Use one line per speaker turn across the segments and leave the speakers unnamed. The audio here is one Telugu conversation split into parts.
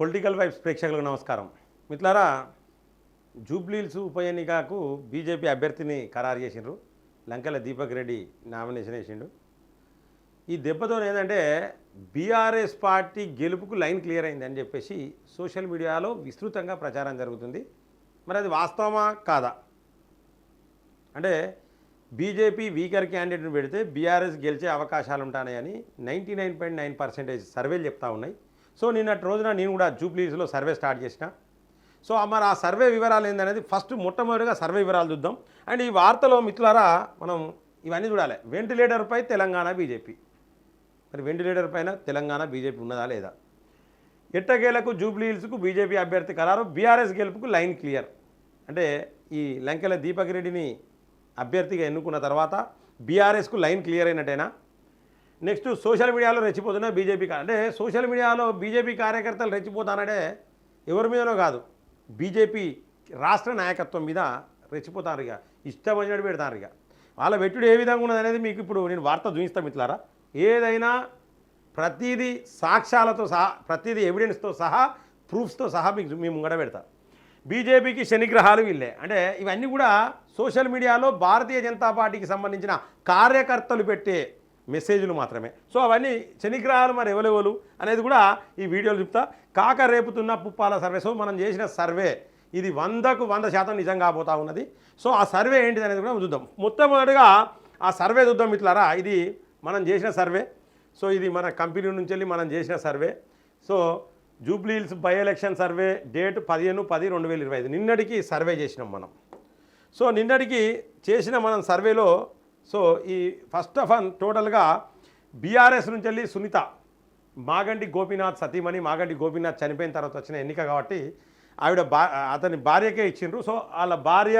పొలిటికల్ వైబ్స్ ప్రేక్షకులకు నమస్కారం. మిత్రులారా జూబ్లీల్స్ ఉప ఎన్నికకు బీజేపీ అభ్యర్థిని ఖరారు చేసిండ్రు. లంకెల దీపక్ రెడ్డి నామినేషన్ వేసిండు. ఈ దెబ్బతో ఏంటంటే బీఆర్ఎస్ పార్టీ గెలుపుకు లైన్ క్లియర్ అయింది అని చెప్పేసి సోషల్ మీడియాలో విస్తృతంగా ప్రచారం జరుగుతుంది. మరి అది వాస్తవమా కాదా? అంటే బీజేపీ వీకర్ క్యాండిడేట్ని పెడితే బీఆర్ఎస్ గెలిచే అవకాశాలు ఉంటాయని ninety nine point nine percentage సర్వేలు చెప్తా ఉన్నాయి. సో నిన్నటి రోజున నేను కూడా జూబ్లీస్లో సర్వే స్టార్ట్ చేసిన. సో మరి ఆ సర్వే వివరాలు ఏందనేది ఫస్ట్ మొట్టమొదటిగా సర్వే వివరాలు చూద్దాం. అండ్ ఈ వార్తలో మిత్రులారా మనం ఇవన్నీ చూడాలి. వెంటిలేటర్పై తెలంగాణ బీజేపీ. మరి వెంటిలేటర్ పైన తెలంగాణ బీజేపీ ఉన్నదా లేదా? ఎట్టకేలకు జూబ్లీ హిల్స్కు బీజేపీ అభ్యర్థి ఖరారు బీఆర్ఎస్ గెలుపుకు లైన్ క్లియర్. అంటే ఈ లంకెల దీపక్ రెడ్డిని అభ్యర్థిగా ఎన్నుకున్న తర్వాత బీఆర్ఎస్కు లైన్ క్లియర్ అయినట్టేనా? నెక్స్ట్ సోషల్ మీడియాలో రెచ్చిపోతున్న బీజేపీ అంటే సోషల్ మీడియాలో బీజేపీ కార్యకర్తలు రెచ్చిపోతానంటే ఎవరి మీదనో కాదు. బీజేపీ రాష్ట్ర నాయకత్వం మీద రెచ్చిపోతారు ఇక ఇష్టం వచ్చినట్టు పెడతారు ఇక వాళ్ళ పెట్టుడు ఏ విధంగా ఉన్నది అనేది మీకు ఇప్పుడు నేను వార్త చూపిస్తాను మిత్రులారా. ఏదైనా ప్రతిదీ సాక్ష్యాలతో సహా ప్రతిదీ ఎవిడెన్స్తో సహా ప్రూఫ్స్తో సహా మీకు మీ ముంగడ పెడతా. బీజేపీకి శనిగ్రహాలు వీళ్ళే. అంటే ఇవన్నీ కూడా సోషల్ మీడియాలో భారతీయ జనతా పార్టీకి సంబంధించిన కార్యకర్తలు పెట్టే మెసేజ్లు మాత్రమే. సో అవన్నీ శనిగ్రహాలు మరి ఎవరెవరు అనేది కూడా ఈ వీడియోలు చెప్తా. కాక రేపుతున్న పుప్పాల సర్వే. సో మనం చేసిన సర్వే ఇది వందకు వంద శాతం నిజం కాబోతా ఉన్నది. సో ఆ సర్వే ఏంటిది అనేది కూడా చూద్దాం. మొట్టమొదటిగా ఆ సర్వే చూద్దాం ఇట్లారా ఇది మనం చేసిన సర్వే. సో ఇది మన కంపెనీ నుంచి వెళ్ళి మనం చేసిన survey. So Jubilee Hills by election survey date పదిహేను పది రెండు వేల ఇరవై ఐదు. నిన్నటికి సర్వే చేసినాం మనం. సో నిన్నటికి చేసిన మనం సర్వేలో సో ఈ ఫస్ట్ ఆఫ్ ఆల్ టోటల్గా బీఆర్ఎస్ నుంచి వెళ్ళి సునీత మాగంటి గోపీనాథ్ సతీమణి మాగండి గోపీనాథ్ చనిపోయిన తర్వాత వచ్చిన ఎన్నిక కాబట్టి ఆవిడ బా అతని భార్యకే ఇచ్చిండ్రు. సో వాళ్ళ భార్య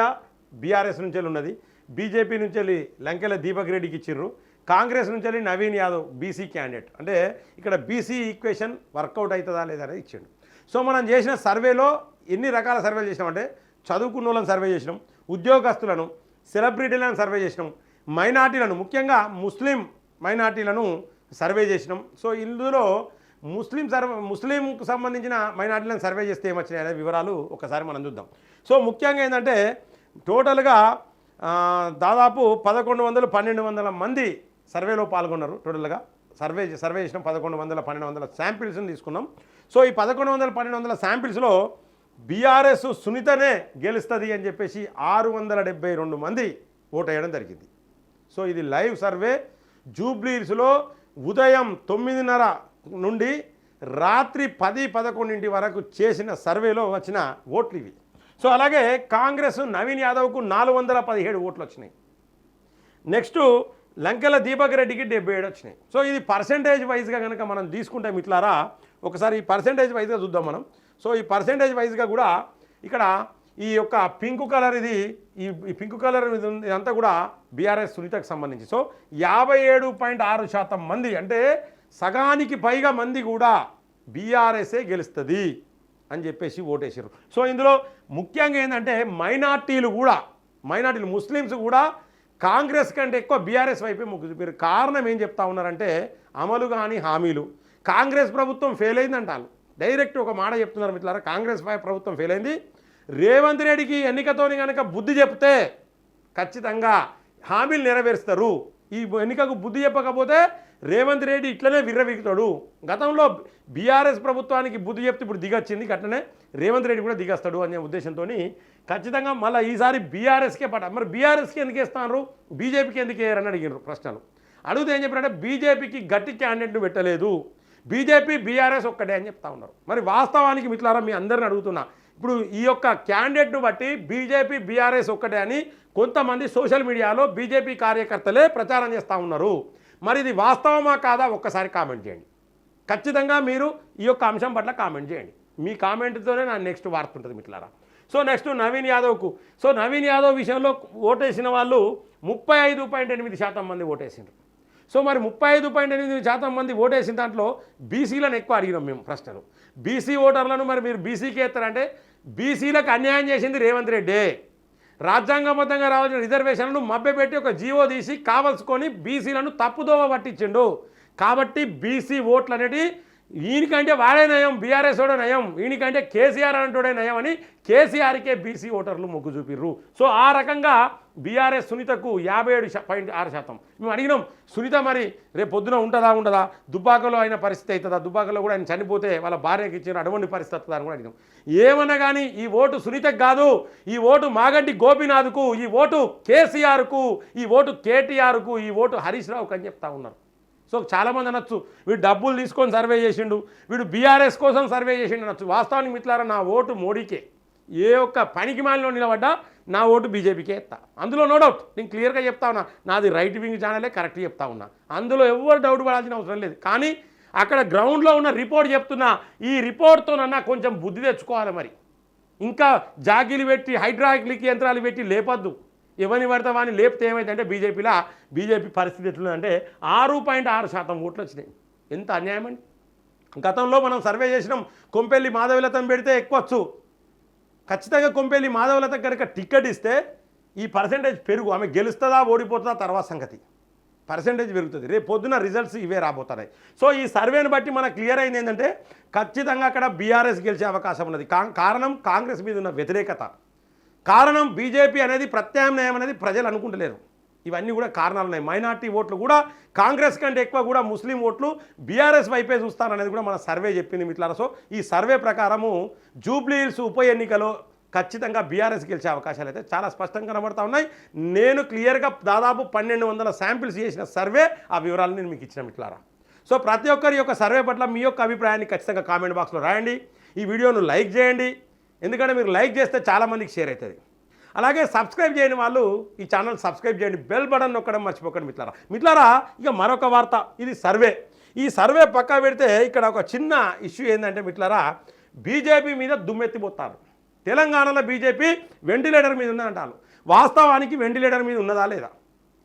బీఆర్ఎస్ నుంచి వెళ్ళి ఉన్నది. బీజేపీ నుంచి వెళ్ళి లంకెల దీపక్ రెడ్డికి ఇచ్చిండ్రు. కాంగ్రెస్ నుంచి వెళ్ళి నవీన్ యాదవ్ బీసీ క్యాండిడేట్ అంటే ఇక్కడ బీసీ ఈక్వేషన్ వర్కౌట్ అవుతుందా లేదనేది ఇచ్చిండు సో మనం చేసిన సర్వేలో ఎన్ని రకాల సర్వేలు చేసినామంటే చదువుకున్న వాళ్ళని సర్వే చేసినాం ఉద్యోగస్తులను సెలబ్రిటీలను సర్వే చేసినాం మైనార్టీలను ముఖ్యంగా ముస్లిం మైనార్టీలను సర్వే చేసినాం. సో ఇందులో ముస్లిం సర్వ ముస్లింకు సంబంధించిన మైనార్టీలను సర్వే చేస్తే ఏమొచ్చినాయి అనే వివరాలు ఒకసారి మనం చూద్దాం. సో ముఖ్యంగా ఏంటంటే టోటల్గా దాదాపు పదకొండు వందలు పన్నెండు వందల మంది సర్వేలో పాల్గొన్నారు టోటల్గా. సర్వే సర్వే చేసిన పదకొండు వందల పన్నెండు వందల శాంపిల్స్ని తీసుకున్నాం. సో ఈ పదకొండు వందల పన్నెండు వందల శాంపిల్స్లో బీఆర్ఎస్ సునీతనే గెలుస్తుంది అని చెప్పేసి ఆరు వందల డెబ్బై రెండు మంది ఓటు వేయడం జరిగింది. సో ఇది లైవ్ సర్వే. జూబ్లీస్లో ఉదయం తొమ్మిదిన్నర నుండి రాత్రి పది పదకొండింటి వరకు చేసిన సర్వేలో వచ్చిన ఓట్లు ఇవి. సో అలాగే కాంగ్రెస్ నవీన్ యాదవ్కు నాలుగు వందల పదిహేడు ఓట్లు వచ్చినాయి. నెక్స్ట్ లంకెల దీపక్ రెడ్డికి డెబ్బై ఏడు వచ్చినాయి. సో ఇది పర్సెంటేజ్ వైజ్గా కనుక మనం తీసుకుంటే మిట్లారా ఒకసారి ఈ పర్సెంటేజ్ వైజ్గా చూద్దాం మనం. సో ఈ పర్సంటేజ్ వైజ్గా కూడా ఇక్కడ ఈ యొక్క పింక్ కలర్ ఇది ఈ పింక్ కలర్ ఇది ఇదంతా కూడా బీఆర్ఎస్ సునీతకు సంబంధించి. సో యాభై ఏడు పాయింట్ ఆరు శాతం మంది అంటే సగానికి పైగా మంది కూడా బీఆర్ఎస్ఏ గెలుస్తుంది అని చెప్పేసి ఓటేసారు సో ఇందులో ముఖ్యంగా ఏంటంటే మైనార్టీలు కూడా మైనార్టీలు ముస్లిమ్స్ కూడా కాంగ్రెస్ కంటే ఎక్కువ బీఆర్ఎస్ వైపే మొగ్గు చూపారు కారణం ఏం చెప్తా ఉన్నారంటే అమలు కాని హామీలు. కాంగ్రెస్ ప్రభుత్వం ఫెయిల్ అయిందంటారు. డైరెక్ట్ ఒక మాట చెప్తున్నారు మిట్లారా కాంగ్రెస్ ప్రభుత్వం ఫెయిల్ అయింది. రేవంత్ రెడ్డికి ఎన్నికతోని కనుక బుద్ధి చెప్తే ఖచ్చితంగా హామీలు నెరవేరుస్తారు. ఈ ఎన్నికకు బుద్ధి చెప్పకపోతే రేవంత్ రెడ్డి ఇట్లనే విర్రవీగుతాడు. గతంలో బీఆర్ఎస్ ప్రభుత్వానికి బుద్ధి చెప్తే ఇప్పుడు దిగొచ్చింది. అట్లనే రేవంత్ రెడ్డి కూడా దిగస్తాడు అనే ఉద్దేశంతో ఖచ్చితంగా మళ్ళీ ఈసారి బీఆర్ఎస్కే పట మరి బీఆర్ఎస్కి ఎందుకు వేస్తున్నారు? బీజేపీకి ఎందుకు వేయరని అడిగినారు ప్రశ్నలు. అడిగితే ఏం చెప్పారంటే బీజేపీకి గట్టి క్యాండిడేట్ను పెట్టలేదు. బీజేపీ బీఆర్ఎస్ ఒక్కటే అని చెప్తా ఉన్నారు. మరి వాస్తవానికి మిట్లారా మీ అందరిని అడుగుతున్నా ఇప్పుడు ఈ యొక్క క్యాండిడేట్ను బట్టి బీజేపీ బీఆర్ఎస్ ఒక్కటే అని కొంతమంది సోషల్ మీడియాలో బీజేపీ కార్యకర్తలే ప్రచారం చేస్తూ ఉన్నారు. మరి ఇది వాస్తవమా కాదా ఒక్కసారి కామెంట్ చేయండి. ఖచ్చితంగా మీరు ఈ యొక్క అంశం పట్ల కామెంట్ చేయండి. మీ కామెంట్తోనే నా నెక్స్ట్ వార్త ఉంటుంది మిట్లారా సో నెక్స్ట్ నవీన్ యాదవ్కు సో నవీన్ యాదవ్ విషయంలో ఓటేసిన వాళ్ళు ముప్పై ఐదు పాయింట్ ఎనిమిది శాతం మంది ఓటేసిండ్రు. సో మరి ముప్పై ఐదు పాయింట్ ఎనిమిది శాతం మంది ఓటేసిన దాంట్లో బీసీలను ఎక్కువ అడిగినాం మేము ప్రశ్నలు. బీసీ ఓటర్లను మరి మీరు బీసీకి ఎత్తారంటే బీసీలకు అన్యాయం చేసింది రేవంత్ రెడ్డి. రాజ్యాంగబద్ధంగా రావాల్సిన రిజర్వేషన్లను మభ్యపెట్టి ఒక జీవో తీసి కావలసుకొని బీసీలను తప్పుదోవ పట్టించిండు. కాబట్టి బీసీ ఓట్లు అనేటి ఈయనకంటే వాడే నయం బీఆర్ఎస్ వాడే నయం ఈయనకంటే కేసీఆర్ అంటూడే నయం అని కేసీఆర్కే బీసీ ఓటర్లు మొగ్గు చూపిర్రు. సో ఆ రకంగా బీఆర్ఎస్ సునీతకు యాభై ఏడు పాయింట్ ఆరు శాతం. మేము అడిగినాం సునీత మరి రేపు పొద్దున ఉంటుందా ఉండదా? దుబ్బాకలో అయిన పరిస్థితి అవుతుందా? దుబ్బాకలో కూడా ఆయన చనిపోతే వాళ్ళ భార్యకి ఇచ్చిన అటువంటి పరిస్థితి అవుతుందా అని కూడా అడిగినాం. ఏమన్నా కానీ ఈ ఓటు సునీతకు కాదు ఈ ఓటు మాగంటి గోపీనాథ్కు ఈ ఓటు కేసీఆర్కు ఈ ఓటు కేటీఆర్కు ఈ ఓటు హరీష్ రావుకు అని చెప్తా ఉన్నారు. సో చాలామంది అనొచ్చు వీడు డబ్బులు తీసుకొని సర్వే చేసిండు వీడు బీఆర్ఎస్ కోసం సర్వే చేసిండు అనొచ్చు. వాస్తవానికి మిట్లారా నా ఓటు మోడీకే. ఏ ఒక్క పనికి మాలిలో నిలబడ్డా నా ఓటు బీజేపీకే ఎత్తా. అందులో నో డౌట్ నేను క్లియర్గా చెప్తా ఉన్నా. నాది రైట్ వింగ్ ఛానలే కరెక్ట్ చెప్తా ఉన్నా. అందులో ఎవరు డౌట్ పడాల్సిన అవసరం లేదు. కానీ అక్కడ గ్రౌండ్లో ఉన్న రిపోర్ట్ చెప్తున్నా. ఈ రిపోర్ట్తోనన్నా కొంచెం బుద్ధి తెచ్చుకోవాలి మరి. ఇంకా జాగిలు పెట్టి హైడ్రాక్లిక్ యంత్రాలు పెట్టి లేపద్దు. ఎవరిని పడితే వాడిని లేపితే ఏమైందంటే బీజేపీలో బీజేపీ పరిస్థితి ఎట్లుందంటే ఆరు పాయింట్ ఆరు శాతం ఓట్లు వచ్చినాయి. ఎంత అన్యాయం అండి. గతంలో మనం సర్వే చేసినాం. కొంపెల్లి మాధవిలతం పెడితే ఎక్కువచ్చు. ఖచ్చితంగా కొంపెల్లి మాధవలత కనుక టికెట్ ఇస్తే ఈ పర్సంటేజ్ పెరుగు. ఆమె గెలుస్తుందా ఓడిపోతుందా తర్వాత సంగతి. పర్సంటేజ్ పెరుగుతుంది. రేపు పొద్దున రిజల్ట్స్ ఇవే రాబోతున్నాయి. సో ఈ సర్వేని బట్టి మనకు క్లియర్ అయింది ఏంటంటే ఖచ్చితంగా అక్కడ బీఆర్ఎస్ గెలిచే అవకాశం ఉన్నది. కా- కారణం కాంగ్రెస్ మీద ఉన్న వ్యతిరేకత. కారణం బీజేపీ అనేది ప్రత్యామ్నాయం అనేది ప్రజలు అనుకుంటలేరు. ఇవన్నీ కూడా కారణాలు ఉన్నాయి మైనార్టీ ఓట్లు కూడా కాంగ్రెస్ కంటే ఎక్కువ కూడా ముస్లిం ఓట్లు బీఆర్ఎస్ వైపే చూస్తారనేది కూడా మన సర్వే చెప్పింది మిట్లారా సో ఈ సర్వే ప్రకారము జూబ్లీ హిల్స్ ఉప ఎన్నికలో ఖచ్చితంగా బీఆర్ఎస్ గెలిచే అవకాశాలు అయితే చాలా స్పష్టంగా కనబడతా ఉన్నాయి. నేను క్లియర్గా దాదాపు పన్నెండు వందల శాంపిల్స్ చేసిన సర్వే ఆ వివరాలు నేను మీకు ఇచ్చిన మిట్లారా సో ప్రతి ఒక్కరి యొక్క సర్వే పట్ల మీ యొక్క అభిప్రాయాన్ని ఖచ్చితంగా కామెంట్ బాక్స్లో రాయండి. ఈ వీడియోను లైక్ చేయండి. ఎందుకంటే మీరు లైక్ చేస్తే చాలామందికి షేర్ అవుతుంది. అలాగే సబ్స్క్రైబ్ చేయని వాళ్ళు ఈ ఛానల్ సబ్స్క్రైబ్ చేయండి. బెల్ బటన్ నొక్కడం మర్చిపోకండి మిట్లారా మిట్లారా ఇక మరొక వార్త. ఇది సర్వే. ఈ సర్వే పక్కా పెడితే ఇక్కడ ఒక చిన్న ఇష్యూ ఏంటంటే మిట్లారా బీజేపీ మీద దుమ్మెత్తిపోతారు. తెలంగాణలో బీజేపీ వెంటిలేటర్ మీద ఉందంటారు వాస్తవానికి వెంటిలేటర్ మీద ఉన్నదా లేదా?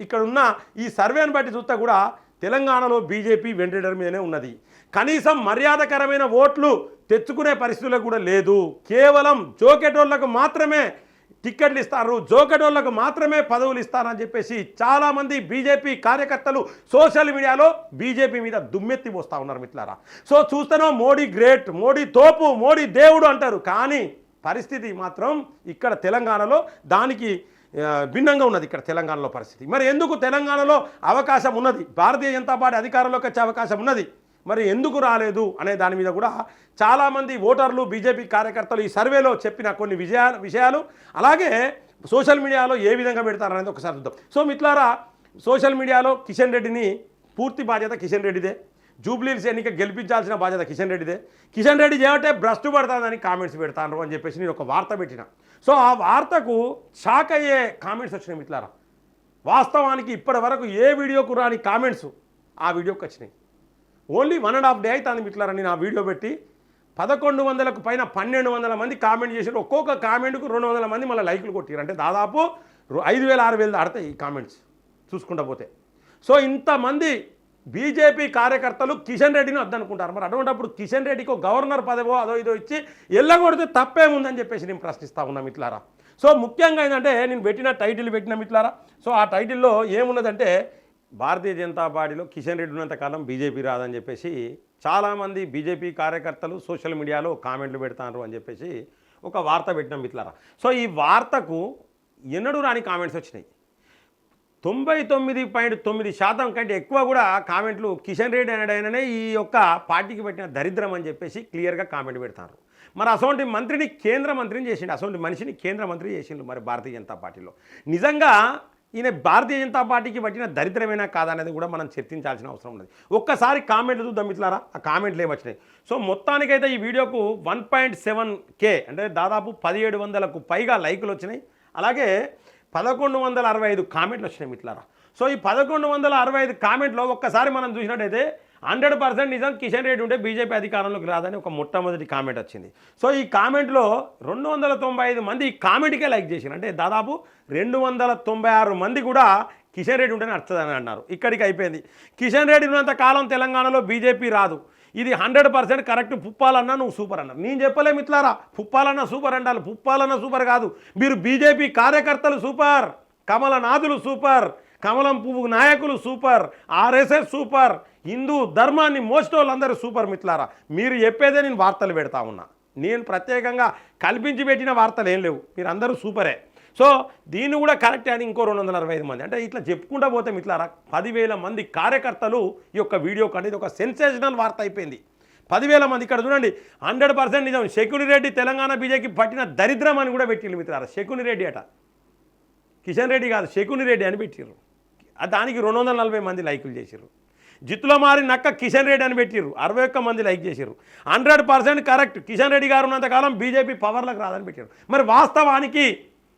ఇక్కడ ఉన్న ఈ సర్వేను బట్టి చూస్తే కూడా తెలంగాణలో బీజేపీ వెంటిలేటర్ మీదనే ఉన్నది. కనీసం మర్యాదకరమైన ఓట్లు తెచ్చుకునే పరిస్థితులకు కూడా లేదు. కేవలం జోకెటోళ్ళకు మాత్రమే టిక్కెట్లు ఇస్తారు. జోకెటోళ్ళకు మాత్రమే పదవులు ఇస్తారని చెప్పేసి చాలామంది బీజేపీ కార్యకర్తలు సోషల్ మీడియాలో బీజేపీ మీద దుమ్మెత్తి పోస్తూ ఉన్నారు మిట్లారా సో చూస్తేనో మోడీ గ్రేట్ మోడీ తోపు మోడీ దేవుడు అంటారు. కానీ పరిస్థితి మాత్రం ఇక్కడ తెలంగాణలో దానికి భిన్నంగా ఉన్నది ఇక్కడ తెలంగాణలో పరిస్థితి. మరి ఎందుకు తెలంగాణలో అవకాశం ఉన్నది? భారతీయ జనతా పార్టీ అధికారంలోకి వచ్చే అవకాశం ఉన్నది? మరి ఎందుకు రాలేదు అనే దాని మీద కూడా చాలామంది ఓటర్లు బీజేపీ కార్యకర్తలు ఈ సర్వేలో చెప్పిన కొన్ని విజయా విషయాలు. అలాగే సోషల్ మీడియాలో ఏ విధంగా పెడతారనేది ఒకసారి చూద్దాం. సో మిత్లారా సోషల్ మీడియాలో కిషన్ రెడ్డిని పూర్తి బాధ్యత కిషన్ రెడ్డిదే. జూబ్లీస్ ఎన్నిక గెలిపించాల్సిన బాధ్యత కిషన్ రెడ్డిదే. కిషన్ రెడ్డి చేయబట్టే భ్రష్టు పడతానని కామెంట్స్ పెడతాను అని చెప్పేసి నేను ఒక వార్త పెట్టిన. సో ఆ వార్తకు షాక్ అయ్యే కామెంట్స్ వచ్చినాయి మిత్లారా వాస్తవానికి ఇప్పటి వరకు ఏ వీడియోకు రాని కామెంట్స్ ఆ వీడియోకి వచ్చినాయి. Only one and half day అవుతుంది మిట్లారా నా వీడియో పెట్టి. పదకొండు వందలకు పైన పన్నెండు వందల మంది కామెంట్ చేశారు. ఒక్కొక్క కామెంట్కు రెండు వందల మంది మళ్ళీ లైకులు కొట్టారు అంటే దాదాపు ఐదు వేల ఆరు వేలు దాడతాయి ఈ కామెంట్స్ చూసుకుంటా పోతే. సో ఇంతమంది బీజేపీ కార్యకర్తలు కిషన్ రెడ్డిని వద్దనుకుంటారు. మరి అటువంటిప్పుడు కిషన్ రెడ్డికి ఒక గవర్నర్ పదవో అదో ఇదో ఇచ్చి ఎల్లగొడితే తప్పేముందని చెప్పేసి నేను ప్రశ్నిస్తా ఉన్నా మిట్లారా. సో ముఖ్యంగా ఏంటంటే నేను పెట్టిన టైటిల్ పెట్టిన మిట్లారా. సో ఆ టైటిల్లో ఏమున్నదంటే భారతీయ జనతా పార్టీలో కిషన్ రెడ్డి ఉన్నంతకాలం బీజేపీ రాదని చెప్పేసి చాలామంది బీజేపీ కార్యకర్తలు సోషల్ మీడియాలో కామెంట్లు పెడతారు అని చెప్పేసి ఒక వార్త పెట్టినాం మిత్రులారా. సో ఈ వార్తకు ఎన్నడూ రాని కామెంట్స్ వచ్చినాయి. తొంభై తొమ్మిది పాయింట్ తొమ్మిది శాతం కంటే ఎక్కువ కూడా కామెంట్లు కిషన్ రెడ్డి అనడైననే ఈ యొక్క పార్టీకి పెట్టిన దరిద్రం అని చెప్పేసి క్లియర్గా కామెంట్ పెడతారు. మరి అసోంటి మంత్రిని కేంద్ర మంత్రిని చేసిండు అసోంటి మనిషిని కేంద్ర మంత్రి చేసిండు మరి భారతీయ జనతా పార్టీలో. నిజంగా ఈయన భారతీయ జనతా పార్టీకి పట్టిన దరిద్రమైనా కాదనేది కూడా మనం చర్చించాల్సిన అవసరం ఉన్నది. ఒక్కసారి కామెంట్లు చూద్దాం మిత్రులారా. ఆ కామెంట్లు ఏమొచ్చినాయి సో మొత్తానికైతే ఈ వీడియోకు వన్ పాయింట్ సెవెన్ కే అంటే దాదాపు పదిహేడు వందలకు పైగా లైకులు వచ్చినాయి. అలాగే పదకొండు వందల అరవై ఐదు కామెంట్లు వచ్చినాయి మిత్రులారా. సో ఈ పదకొండు వందల అరవై ఐదు కామెంట్లో ఒక్కసారి మనం చూసినట్టయితే హండ్రెడ్ పర్సెంట్ నిజం కిషన్ రెడ్డి ఉంటే బీజేపీ అధికారంలోకి రాదని ఒక మొట్టమొదటి కామెంట్ వచ్చింది. సో ఈ కామెంట్లో రెండు వందల తొంభై ఐదు మంది ఈ కామెంట్కే లైక్ చేశారు అంటే దాదాపు రెండు వందల తొంభై ఆరు మంది కూడా కిషన్ రెడ్డి ఉంటేనే నడుతుందని అన్నారు. ఇక్కడికి అయిపోయింది. కిషన్ రెడ్డి ఉన్నంత కాలం తెలంగాణలో బీజేపీ రాదు. ఇది హండ్రెడ్ పర్సెంట్ కరెక్ట్ పుప్పాలన్నా నువ్వు సూపర్ అన్నారు నేను చెప్పలే మిత్లారా పుప్పాలన్నా సూపర్ అంటారు. పుప్పాలన్నా సూపర్ కాదు. మీరు బీజేపీ కార్యకర్తలు సూపర్. కమలనాథులు సూపర్. కమలం పువ్వు నాయకులు సూపర్. RSS super. హిందూ ధర్మాన్ని మోసేటోళ్ళందరూ సూపర్ మిత్రులారా. మీరు చెప్పేదే నేను వార్తలు పెడతా ఉన్నా. నేను ప్రత్యేకంగా కల్పించి పెట్టిన వార్తలు ఏం లేవు. మీరు అందరూ సూపరే. సో దీన్ని కూడా కరెక్ట్ అని ఇంకో రెండు వందల అరవై ఐదు మంది. అంటే ఇట్లా చెప్పుకుంటా పోతే మిట్లారా పదివేల మంది కార్యకర్తలు ఈ యొక్క వీడియో కంటే ఒక సెన్సేషనల్ వార్త అయిపోయింది. పదివేల మంది ఇక్కడ చూడండి హండ్రెడ్ పర్సెంట్ నిజం. శకుని రెడ్డి తెలంగాణ బీజేపీ పట్టిన దరిద్రం అని కూడా పెట్టిండు మిత్రారా శకుని రెడ్డి అట. కిషన్ రెడ్డి కాదు శకుని రెడ్డి అని పెట్టిర్రు దానికి రెండు వందల నలభై మంది లైకులు చేసిర్రు. జిత్తులో మారి నక్క కిషన్ రెడ్డి అని పెట్టిర్రు. అరవై ఒక్క మంది లైక్ చేసిర్రు. Hundred percent correct. Kishan Reddy garu ఉన్నంతకాలం బీజేపీ పవర్లకు రాదని పెట్టారు మరి వాస్తవానికి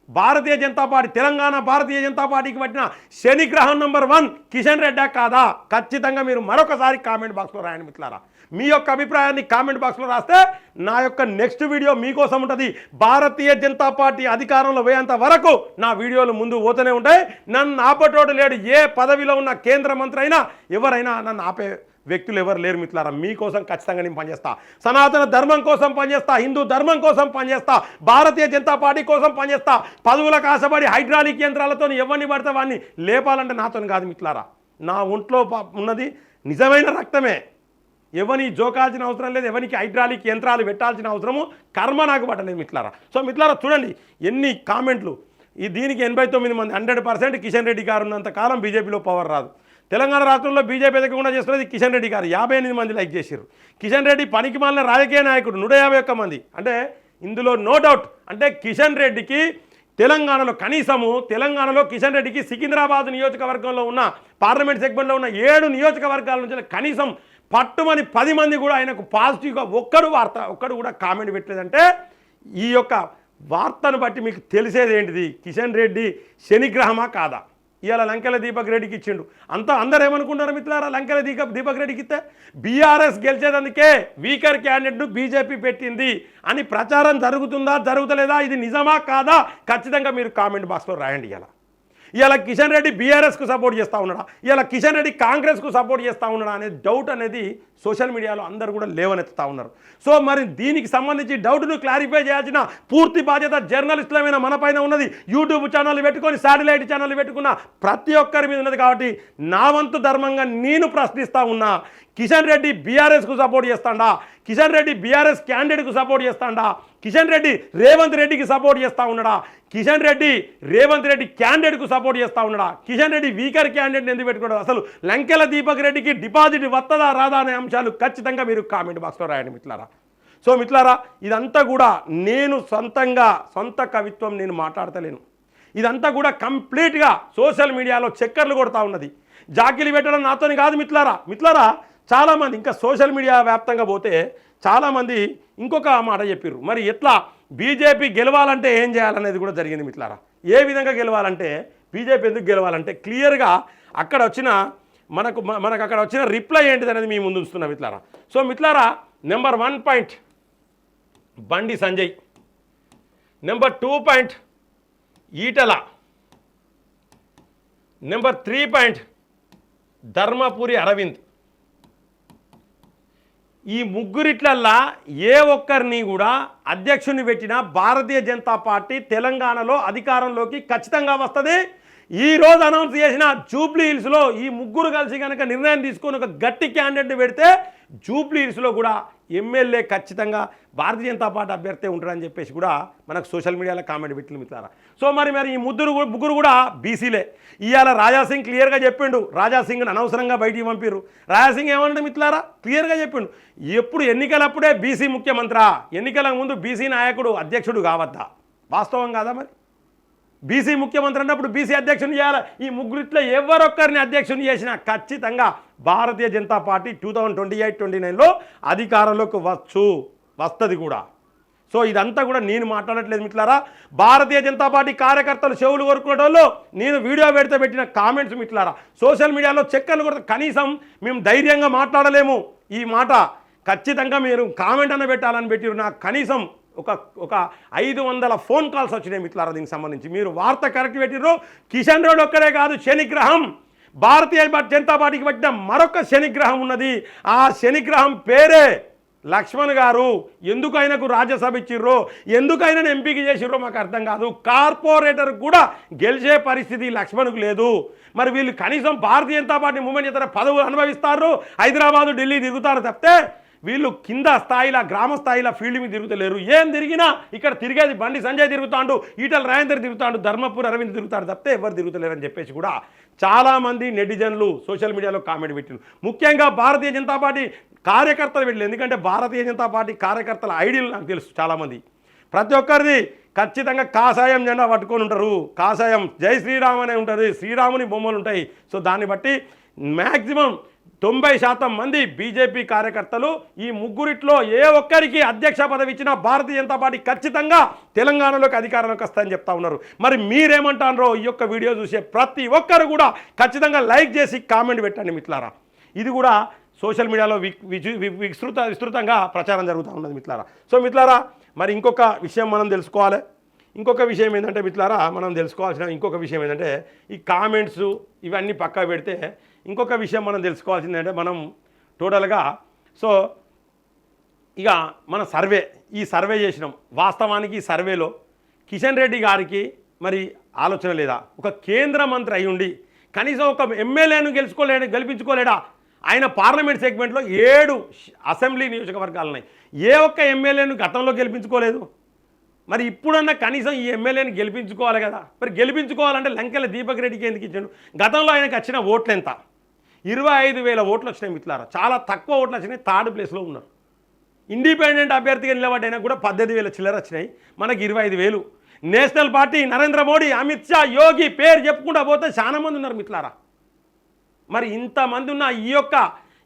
భారతీయ జనతా పార్టీ తెలంగాణ భారతీయ జనతా పార్టీకి పట్టిన శనిగ్రహం నంబర్ వన్ కిషన్ రెడ్డా కాదా? ఖచ్చితంగా మీరు మరొకసారి కామెంట్ బాక్స్లో రాయండి మిత్రులారా. మీ యొక్క అభిప్రాయాన్ని కామెంట్ బాక్స్లో రాస్తే నా యొక్క నెక్స్ట్ వీడియో మీకోసం ఉంటుంది. భారతీయ జనతా పార్టీ అధికారంలో పోయేంత వరకు నా వీడియోలు ముందు పోతూనే ఉంటాయి. నన్ను ఆపటోడు లేడు ఏ పదవిలో ఉన్న కేంద్ర మంత్రి అయినా ఎవరైనా నన్ను ఆపే వ్యక్తులు ఎవరు లేరు మిత్రులారా? మీకోసం ఖచ్చితంగా నేను పనిచేస్తా. సనాతన ధర్మం కోసం పనిచేస్తా హిందూ ధర్మం కోసం పనిచేస్తా భారతీయ జనతా పార్టీ కోసం పనిచేస్తా పదవులకు ఆశపడి హైడ్రాలిక్ యంత్రాలతో ఎవరిని పడితే వాడిని లేపాలంటే నాతో కాదు మిత్రులారా. నా ఒంట్లో ఉన్నది నిజమైన రక్తమే. ఎవరిని జోకాల్సిన అవసరం లేదు ఎవరికి హైడ్రాలిక్ యంత్రాలు పెట్టాల్సిన అవసరము కర్మ నాకు పట్టలేదు మిత్రులారా. సో మిత్రులారా చూడండి ఎన్ని కామెంట్లు. ఈ దీనికి ఎనభై తొమ్మిది మంది హండ్రెడ్ పర్సెంట్ కిషన్ రెడ్డి గారు ఉన్నంత కాలం బీజేపీలో పవర్ రాదు. తెలంగాణ రాష్ట్రంలో బీజేపీ ఎదగకుండా చేస్తున్నది కిషన్ రెడ్డి గారు. యాభై ఎనిమిది మంది లైక్ చేశారు కిషన్ రెడ్డి పనికి మాలిన రాజకీయ నాయకుడు నూట యాభై ఒక్క మంది. అంటే ఇందులో నో డౌట్ అంటే కిషన్ రెడ్డికి తెలంగాణలో కనీసము తెలంగాణలో కిషన్ రెడ్డికి సికింద్రాబాద్ నియోజకవర్గంలో ఉన్న పార్లమెంట్ సెగ్మెంట్లో ఉన్న ఏడు నియోజకవర్గాల నుంచి కనీసం పట్టుమని పది మంది కూడా ఆయనకు పాజిటివ్గా ఒక్కడు వార్త ఒక్కడు కూడా కామెంట్ పెట్టలేదంటే ఈ యొక్క వార్తను బట్టి మీకు తెలిసేది ఏంటిది? కిషన్ రెడ్డి శనిగ్రహమా కాదా? ఇవాళ లంకెల దీపక్ రెడ్డికి ఇచ్చిండు. అంతా అందరు ఏమనుకుంటారు మిత్రులారా? లంకెల దీప దీపక్ రెడ్డికి ఇస్తే బీఆర్ఎస్ గెలిచేదందుకే వీకర్ క్యాండిడేట్ను బీజేపీ పెట్టింది అని ప్రచారం జరుగుతుందా జరుగుతలేదా ఇది నిజమా కాదా? ఖచ్చితంగా మీరు కామెంట్ బాక్స్లో రాయండి ఇలా ఇలా కిషన్ రెడ్డి బీఆర్ఎస్కు సపోర్ట్ చేస్తూ ఉన్నాడా? ఇలా కిషన్ రెడ్డి కాంగ్రెస్కు సపోర్ట్ చేస్తూ ఉన్నాడా అనే డౌట్ అనేది సోషల్ మీడియాలో అందరూ కూడా లేవనెత్తుతా ఉన్నారు. సో మరి దీనికి సంబంధించి డౌట్ను క్లారిఫై చేయాల్సిన పూర్తి బాధ్యత జర్నలిస్టులమైన మన పైన ఉన్నది. యూట్యూబ్ ఛానల్ పెట్టుకొని శాటిలైట్ ఛానల్ పెట్టుకున్న ప్రతి ఒక్కరి మీద ఉన్నది కాబట్టి నా వంతు ధర్మంగా నేను ప్రశ్నిస్తూ ఉన్నా. కిషన్ రెడ్డి బీఆర్ఎస్కు సపోర్ట్ చేస్తాడా? కిషన్ రెడ్డి బీఆర్ఎస్ క్యాండిడేట్కు సపోర్ట్ చేస్తాడా? కిషన్ రెడ్డి రేవంత్ రెడ్డికి సపోర్ట్ చేస్తా ఉన్నాడా? కిషన్ రెడ్డి రేవంత్ రెడ్డి క్యాండిడేట్కు సపోర్ట్ చేస్తా ఉన్నాడా? కిషన్ రెడ్డి వీకర్ క్యాండిడేట్ ఎందుకు పెట్టుకోవడం అసలు లంకెల దీపక్ రెడ్డికి డిపాజిట్ వత్తదా రాదా అనే అంశాలు ఖచ్చితంగా మీరు కామెంట్ బాక్స్లో రాయండి మిత్రులారా. సో మిత్రులారా ఇదంతా కూడా నేను సొంతంగా సొంత కవిత్వం నేను మాట్లాడతలేను. ఇదంతా కూడా కంప్లీట్గా సోషల్ మీడియాలో చక్కర్లు కొడతా ఉన్నది. జాకిలి పెట్టడం నాతోని కాదు మిత్రులారా. మిత్రులారా చాలామంది ఇంకా సోషల్ మీడియా వ్యాప్తంగా పోతే చాలామంది ఇంకొక మాట చెప్పారు మరి ఎట్లా? బీజేపీ గెలవాలంటే ఏం చేయాలనేది కూడా జరిగింది మిట్లారా ఏ విధంగా గెలవాలంటే బీజేపీ ఎందుకు గెలవాలంటే క్లియర్గా అక్కడ వచ్చిన మనకు మనకు అక్కడ వచ్చిన రిప్లై ఏంటిది అనేది మీ ముందు ఉంచుతున్నా మిత్రులారా. So మిట్లారా number one point Bandi Sanjay. Number two point Etela. Number three point Dharmapuri Arvind. ఈ ముగ్గురిట్లల్లా ఏ ఒక్కరిని కూడా అధ్యక్షుని పెట్టిన భారతీయ జనతా పార్టీ తెలంగాణలో అధికారంలోకి ఖచ్చితంగా వస్తుంది. ఈ రోజు అనౌన్స్ చేసిన జూబ్లీ హిల్స్లో ఈ ముగ్గురు కలిసి కనుక నిర్ణయం తీసుకొని ఒక గట్టి క్యాండిడేట్ని పెడితే జూబ్లీ హిల్స్లో కూడా ఎమ్మెల్యే ఖచ్చితంగా భారతీయ జనతా పార్టీ అభ్యర్థి ఉంటాడని చెప్పేసి కూడా మనకు సోషల్ మీడియాలో కామెంట్ పెట్టిన మిత్రారా సో మరి మరి ఈ ముగ్గురు ముగ్గురు కూడా బీసీలే. ఇవాళ రాజాసింగ్ క్లియర్గా చెప్పిండు. రాజాసింగ్ని అనవసరంగా బయటికి పంపిరు రాజాసింగ్ ఏమన్నాడు మిత్రులారా? క్లియర్గా చెప్పిండు. ఎప్పుడు ఎన్నికలప్పుడే బీసీ ముఖ్యమంత్రా? ఎన్నికల ముందు బీసీ నాయకుడు అధ్యక్షుడు కావద్దా? వాస్తవం కాదా మరి? బీసీ ముఖ్యమంత్రి అన్నప్పుడు బీసీ అధ్యక్షుని చేయాలి? ఈ ముగ్గురిట్లో ఎవరొక్కరిని అధ్యక్షుని చేసినా ఖచ్చితంగా Bharatiya Janata party two thousand twenty eight twenty నైన్లో అధికారంలోకి వచ్చు వస్తుంది కూడా. సో ఇదంతా కూడా నేను మాట్లాడట్లేదు మిట్లారా భారతీయ జనతా పార్టీ కార్యకర్తలు చెవులు కొరుకునేటోళ్ళు నేను వీడియో పెడితే పెట్టిన కామెంట్స్ మిట్లారా సోషల్ మీడియాలో చెక్కర్లు కొడితే కనీసం మేము ధైర్యంగా మాట్లాడలేము. ఈ మాట ఖచ్చితంగా మీరు కామెంట్ అన్న పెట్టాలని పెట్టిరు. నాకు కనీసం ఒక ఒక ఐదు వందల ఫోన్ కాల్స్ వచ్చినాయి మిట్లారా దీనికి సంబంధించి. మీరు వార్త కరెక్ట్ పెట్టిర్రు. కిషన్ రెడ్డి ఒక్కడే కాదు శనిగ్రహం. భారతీయ జనతా పార్టీకి పట్టిన మరొక శనిగ్రహం ఉన్నది. ఆ శనిగ్రహం పేరే లక్ష్మణ్ గారు. ఎందుకు ఆయనకు రాజ్యసభ ఇచ్చిర్రో ఎందుకు ఆయనను ఎంపిక చేసిర్రో మాకు అర్థం కాదు. కార్పొరేటర్ కూడా గెలిచే పరిస్థితి లక్ష్మణ్కు లేదు. మరి వీళ్ళు కనీసం భారతీయ జనతా పార్టీ మూమెంట్ చేత పదవులు అనుభవిస్తారు. హైదరాబాదు ఢిల్లీ తిరుగుతారు తప్పితే వీళ్ళు కింద స్థాయిలో గ్రామ స్థాయిలో ఫీల్డ్ మీద తిరుగుతలేరు. ఏం తిరిగినా ఇక్కడ తిరిగేది బండి సంజయ్ తిరుగుతాడు ఈటల రాజేందర్ తిరుగుతాడు ధర్మపూర్ అరవింద్ తిరుగుతాడు తప్పితే ఎవరు తిరుగుతలేరని చెప్పేసి కూడా చాలామంది నెటిజన్లు సోషల్ మీడియాలో కామెంట్ పెట్టిండ్రు. ముఖ్యంగా భారతీయ జనతా పార్టీ కార్యకర్తలు వెళ్ళి ఎందుకంటే భారతీయ జనతా పార్టీ కార్యకర్తల ఐడియలు నాకు తెలుసు చాలామంది. ప్రతి ఒక్కరిది ఖచ్చితంగా కాషాయం జెండా పట్టుకొని ఉంటారు. కాషాయం జై శ్రీరామ్ అనే ఉంటుంది. శ్రీరాముని బొమ్మలు ఉంటాయి. సో దాన్ని బట్టి మ్యాక్సిమం తొంభై శాతం మంది బీజేపీ కార్యకర్తలు ఈ ముగ్గురిట్లో ఏ ఒక్కరికి అధ్యక్ష పదవి ఇచ్చినా భారతీయ జనతా పార్టీ ఖచ్చితంగా తెలంగాణలోకి అధికారంలోకి వస్తాయని చెప్తా ఉన్నారు. మరి మీరేమంటారో ఈ యొక్క వీడియో చూసే ప్రతి ఒక్కరు కూడా ఖచ్చితంగా లైక్ చేసి కామెంట్ పెట్టండి మిట్లారా ఇది కూడా సోషల్ మీడియాలో వి- వి- విస్తృత విస్తృతంగా ప్రచారం జరుగుతూ ఉన్నది మిట్లారా సో మిట్లారా మరి ఇంకొక విషయం మనం తెలుసుకోవాలి. ఇంకొక విషయం ఏంటంటే మిట్లారా మనం తెలుసుకోవాల్సిన ఇంకొక విషయం ఏంటంటే ఈ కామెంట్స్ ఇవన్నీ పక్కా పెడితే ఇంకొక విషయం మనం తెలుసుకోవాల్సింది అంటే మనం టోటల్గా సో ఇక మన సర్వే ఈ సర్వే చేసినాం. వాస్తవానికి ఈ సర్వేలో కిషన్ రెడ్డి గారికి మరి ఆలోచన లేదా? ఒక కేంద్ర మంత్రి అయి ఉండి కనీసం ఒక ఎమ్మెల్యేను గెలుచుకోలేడు గెలిపించుకోలేడా? ఆయన పార్లమెంట్ సెగ్మెంట్లో ఏడు అసెంబ్లీ నియోజకవర్గాలు ఉన్నాయి. ఏ ఒక్క ఎమ్మెల్యేను గతంలో గెలిపించుకోలేదు. మరి ఇప్పుడన్నా కనీసం ఈ ఎమ్మెల్యేని గెలిపించుకోవాలి కదా? మరి గెలిపించుకోవాలంటే లంకెల దీపక్ రెడ్డికి ఎందుకు ఇచ్చాడు? గతంలో ఆయనకు వచ్చిన ఓట్లు ఎంత ఇరవై ఐదు వేల ఓట్లు వచ్చినాయి మిత్రులారా. చాలా తక్కువ ఓట్లు వచ్చినాయి థర్డ్ ప్లేస్లో ఉన్నారు. ఇండిపెండెంట్ అభ్యర్థిగా నిలబడ్డైనా కూడా పద్దెనిమిది వేల చిల్లర వచ్చినాయి. మనకి ఇరవై ఐదు వేలు. నేషనల్ పార్టీ నరేంద్ర మోడీ అమిత్ షా యోగి పేరు చెప్పుకుంటా పోతే చాలా మంది ఉన్నారు మిత్రులారా. మరి ఇంతమంది ఉన్న ఈ యొక్క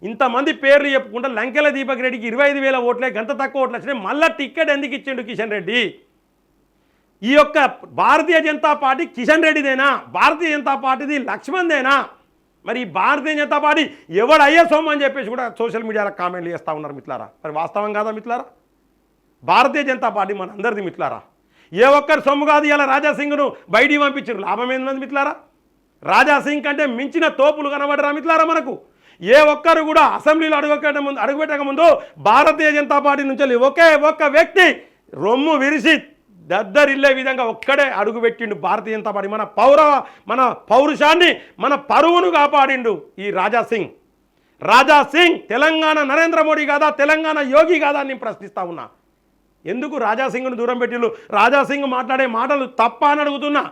ఇంతమంది పేర్లు చెప్పుకుంటే లంకెల దీపక్ రెడ్డికి ఇరవై ఐదు వేల ఓట్లే గంత తక్కువ ఓట్లు వచ్చినాయి. మళ్ళీ టిక్కెట్ ఎందుకు ఇచ్చిండు కిషన్ రెడ్డి? ఈ యొక్క భారతీయ జనతా పార్టీ కిషన్ రెడ్డిదేనా? భారతీయ జనతా పార్టీది లక్ష్మణ్దేనా మరి ఈ భారతీయ జనతా పార్టీ ఎవడు అయ్యే సొమ్ము అని చెప్పేసి కూడా సోషల్ మీడియాలో కామెంట్లు చేస్తూ ఉన్నారు మిత్రులారా. మరి వాస్తవం కాదా మిత్రులారా? భారతీయ జనతా పార్టీ మన అందరిది మిత్రులారా. ఏ ఒక్కరి సొమ్ము కాదు ఇలా రాజాసింగ్ను బయటికి పంపించారు. లాభం ఏంటన్నది మిత్రులారా? రాజాసింగ్ కంటే మించిన తోపులు కనబడరా మిత్రులారా మనకు? ఏ ఒక్కరు కూడా అసెంబ్లీలో అడుగుపెట్ట ముందు అడుగుపెట్టక ముందు భారతీయ జనతా పార్టీ నుంచి ఒకే ఒక్క వ్యక్తి రొమ్ము విరిసి దద్దరిల్లే విధంగా ఒక్కడే అడుగుపెట్టిండు భారతీయ జనతా పార్టీ. మన పౌర మన పౌరుషాన్ని మన పరువును కాపాడిండు ఈ రాజా సింగ్. రాజా సింగ్ తెలంగాణ నరేంద్ర మోడీ కాదా తెలంగాణ యోగి కాదా అని నేను ప్రశ్నిస్తా ఉన్నా. ఎందుకు రాజాసింగ్ను దూరం పెట్టిళ్ళు రాజాసింగ్ మాట్లాడే మాటలు తప్ప అని అడుగుతున్నా.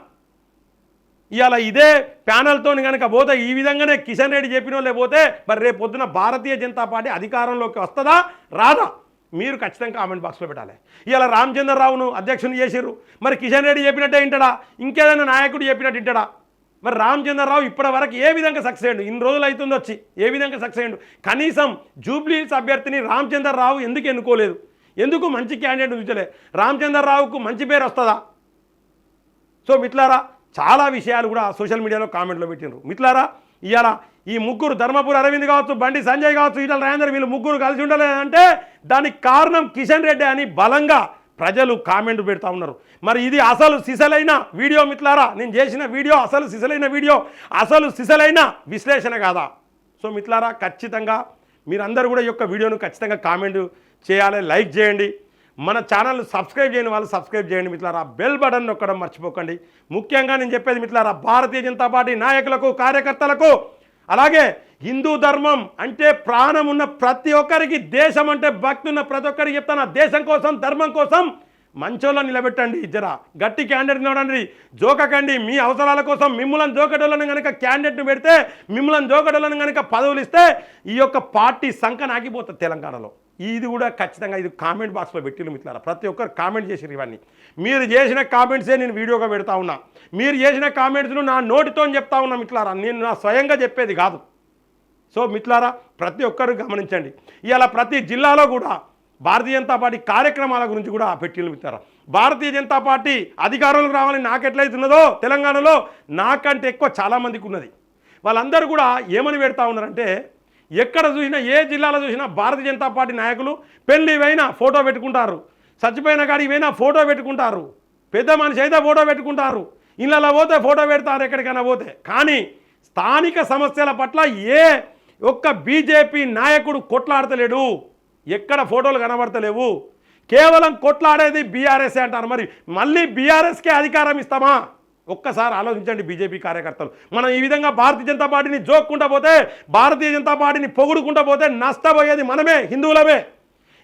ఇవాళ ఇదే ప్యానల్తో కనుక పోతే ఈ విధంగానే కిషన్ రెడ్డి చెప్పిన లేకపోతే మరి రేపు పొద్దున భారతీయ జనతా పార్టీ అధికారంలోకి వస్తుందా? రాదా? మీరు ఖచ్చితంగా కామెంట్ బాక్స్లో పెట్టాలి. ఇలా రామచంద్రరావును అధ్యక్షుని చేశారు మరి కిషన్ రెడ్డి చెప్పినట్టే వింటాడా? ఇంకేదైనా నాయకుడు చెప్పినట్టు వింటాడా? మరి రామచంద్రరావు ఇప్పటి వరకు ఏ విధంగా సక్సెస్ అయ్యండు? ఇన్ని రోజులు అవుతుంది వచ్చి ఏ విధంగా సక్సెస్ అయ్యండు? కనీసం జూబ్లీహిల్స్ అభ్యర్థిని రామచంద్రరావు ఎందుకు ఎన్నుకోలేదు? ఎందుకు మంచి క్యాండిడేట్ ఉంచలే రామచంద్రరావుకు మంచి పేరు వస్తుందా? సో మిట్లారా చాలా విషయాలు కూడా సోషల్ మీడియాలో కామెంట్లో పెట్టినారు మిట్లారా ఇవాళ ఈ ముగ్గురు ధర్మపురి అరవింద్ కావచ్చు బండి సంజయ్ కావచ్చు ఈటల రాజేందర్ వీళ్ళు ముగ్గురు కలిసి ఉండలేదంటే దానికి కారణం కిషన్ రెడ్డి అని బలంగా ప్రజలు కామెంట్ పెడతా ఉన్నారు. మరి ఇది అసలు సిసలైన వీడియో మిత్లారా నేను చేసిన వీడియో అసలు సిసలైన వీడియో అసలు సిసలైన విశ్లేషణ కాదా? సో మిత్లారా ఖచ్చితంగా మీరందరూ కూడా ఈ యొక్క వీడియోను ఖచ్చితంగా కామెంట్ చేయాలి లైక్ చేయండి. మన ఛానల్ సబ్స్క్రైబ్ చేయని వాళ్ళు సబ్స్క్రైబ్ చేయండి మిత్రులారా. బెల్ బటన్ నొక్కడం మర్చిపోకండి. ముఖ్యంగా నేను చెప్పేది మిత్రులారా భారతీయ జనతా పార్టీ నాయకులకు కార్యకర్తలకు అలాగే హిందూ ధర్మం అంటే ప్రాణం ఉన్న ప్రతి ఒక్కరికి దేశం అంటే భక్తి ఉన్న ప్రతి ఒక్కరికి చెప్తాను. ఆ దేశం కోసం ధర్మం కోసం మంచోళ్ళ నిలబెట్టండి జర. గట్టి క్యాండిడేట్ నిలబడండి. జోకకండి. మీ అవసరాల కోసం మిమ్మల్ని జోకటోళ్ళని కనుక క్యాండిడేట్ను పెడితే మిమ్మల్ని జోకటోళ్ళని కనుక పదవులు ఇస్తే ఈ యొక్క పార్టీ సంఖ నాగిపోతుంది తెలంగాణలో. ఇది కూడా ఖచ్చితంగా ఇది కామెంట్ బాక్స్లో పెట్టిన మిత్రులారా. ప్రతి ఒక్కరు కామెంట్ చేసిరు ఇవన్నీ. మీరు చేసిన కామెంట్సే నేను వీడియోగా పెడతా ఉన్నా. మీరు చేసిన కామెంట్స్ను నా నోటితో చెప్తా ఉన్నా మిట్లారా నేను నా స్వయంగా చెప్పేది కాదు. సో మిత్రులారా ప్రతి ఒక్కరు గమనించండి. ఇలా ప్రతి జిల్లాలో కూడా భారతీయ జనతా పార్టీ కార్యక్రమాల గురించి కూడా పెట్టిన మిత్రులారా. భారతీయ జనతా పార్టీ అధికారంలోకి రావాలని నాకెట్లయితున్నదో తెలంగాణలో నాకంటే ఎక్కువ చాలామందికి ఉన్నది వాళ్ళందరూ కూడా ఏమని పెడతా ఉన్నారంటే ఎక్కడ చూసినా ఏ జిల్లాలో చూసినా భారతీయ జనతా పార్టీ నాయకులు పెళ్ళివైన ఫోటో పెట్టుకుంటారు. చచ్చిపోయిన కాడ ఇవైనా ఫోటో పెట్టుకుంటారు. పెద్ద మనిషి అయితే ఫోటో పెట్టుకుంటారు. ఇళ్ళలో పోతే ఫోటో పెడతారు ఎక్కడికైనా పోతే. కానీ స్థానిక సమస్యల పట్ల ఏ ఒక్క బీజేపీ నాయకుడు కొట్లాడతలేడు. ఎక్కడ ఫోటోలు కనబడతలేవు. కేవలం కొట్లాడేది బీఆర్ఎస్ అంటారు. మరి మళ్ళీ బీఆర్ఎస్కే అధికారం ఇస్తామా? ఒక్కసారి ఆలోచించండి బీజేపీ కార్యకర్తలు. మనం ఈ విధంగా భారతీయ జనతా పార్టీని జోక్కుంటా పోతే భారతీయ జనతా పార్టీని పొగుడుకుంటా పోతే నష్టపోయేది మనమే హిందువులమే.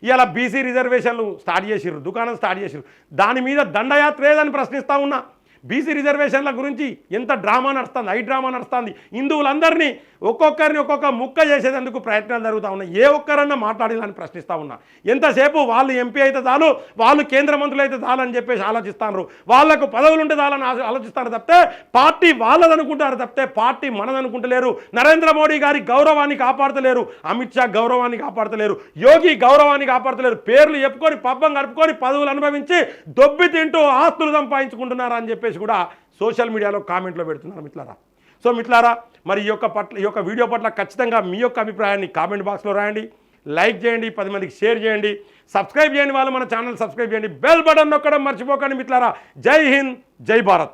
ఇలా బీసీ రిజర్వేషన్లు స్టార్ట్ చేసిర్రు దుకాణం స్టార్ట్ చేసిర్రు. దాని మీద దండయాత్ర ఏదని ప్రశ్నిస్తూ ఉన్నా. బీసీ రిజర్వేషన్ల గురించి ఎంత డ్రామా నడుస్తుంది ఐ డ్రామా నడుస్తుంది. హిందువులందరినీ ఒక్కొక్కరిని ఒక్కొక్క ముక్క చేసేందుకు ప్రయత్నాలు జరుగుతూ ఉన్నాయి. ఏ ఒక్కరన్నా మాట్లాడాలని ప్రశ్నిస్తూ ఉన్నా. ఎంతసేపు వాళ్ళు ఎంపీ అయితే చాలు వాళ్ళు కేంద్ర మంత్రులు అయితే చాలు అని చెప్పేసి ఆలోచిస్తారు వాళ్ళకు పదవులు ఉంటే చాలని ఆలోచిస్తారు తప్పితే పార్టీ వాళ్ళది అనుకుంటారు తప్పితే పార్టీ మనదనుకుంటలేరు. నరేంద్ర మోడీ గారి గౌరవాన్ని కాపాడతలేరు. అమిత్ షా గౌరవాన్ని కాపాడతలేరు. యోగి గౌరవాన్ని కాపాడతలేరు. పేర్లు చెప్పుకొని పబ్బం గడుపుకొని పదవులు అనుభవించి దొబ్బి తింటూ ఆస్తులు సంపాదించుకుంటున్నారు అని చెప్పేసి కూడా సోషల్ మీడియాలో కామెంట్లో పెడుతున్నారు మిట్లారా సో మిట్లారా మరి ఈ యొక్క పట్ల ఈ యొక్క వీడియో పట్ల ఖచ్చితంగా మీ యొక్క అభిప్రాయాన్ని కామెంట్ బాక్స్లో రాయండి లైక్ చేయండి పది మందికి షేర్ చేయండి సబ్స్క్రైబ్ చేయండి వాళ్ళు మన ఛానల్ సబ్స్క్రైబ్ చేయండి బెల్ బటన్ నొక్కడం మర్చిపోకండి మిట్లారా జై హింద్ జై భారత్.